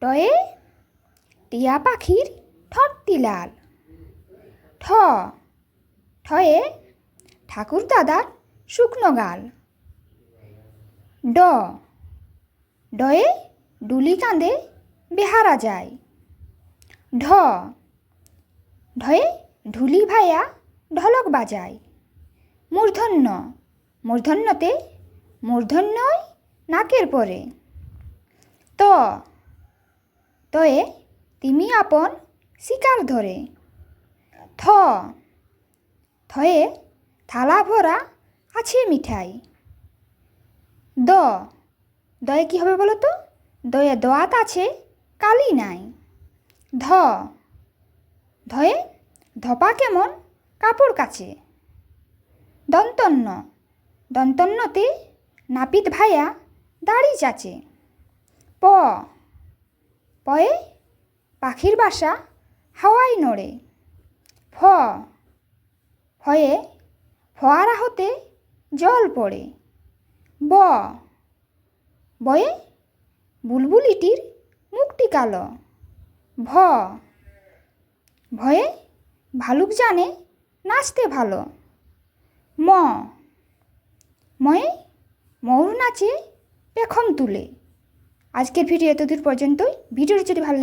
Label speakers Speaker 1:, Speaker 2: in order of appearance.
Speaker 1: টয়ে টিয়া পাখির ঠোঁটটি লাল ঠ। ঠয়ে ঠাকুর দাদার শুকনো গাল। ড। ডয়ে ডুলি কাঁদে বেহারা যায়। ঢ। ঢয়ে ঢুলি ভাইয়া ঢলক বাজায়। মূর্ধন্য। মূর্ধন্যতে মূর্ধন্যই নাকের পরে। ত, তয়ে তিমি আপন শিকার ধরে থ, থয়ে থালা ভরা আছে মিঠাই। দ, দয়ে কী হবে বলো তো? দয়ে দোয়াত আছে কালি নাই। ধ, ধয়ে ধপা কেমন কাপড় কাচে। দন্তন্য দন্তন্যতে নাপিত ভাইয়া দাড়ি চাচে পয়ে পাখির বাসা হাওয়াই নড়ে। ফ। ফয়ে ফোয়ারা হতে জল পড়ে। ব। বয়ে বুলবুলিটির মুখটি কালো। ভ। ভয়ে ভালুক জানে নাচতে ভালো। ম। ময়ে ময়ূর নাচে পেখম তুলে। আজকের ভিডিও এতদূর পর্যন্তই। ভিডিওটি যদি ভালো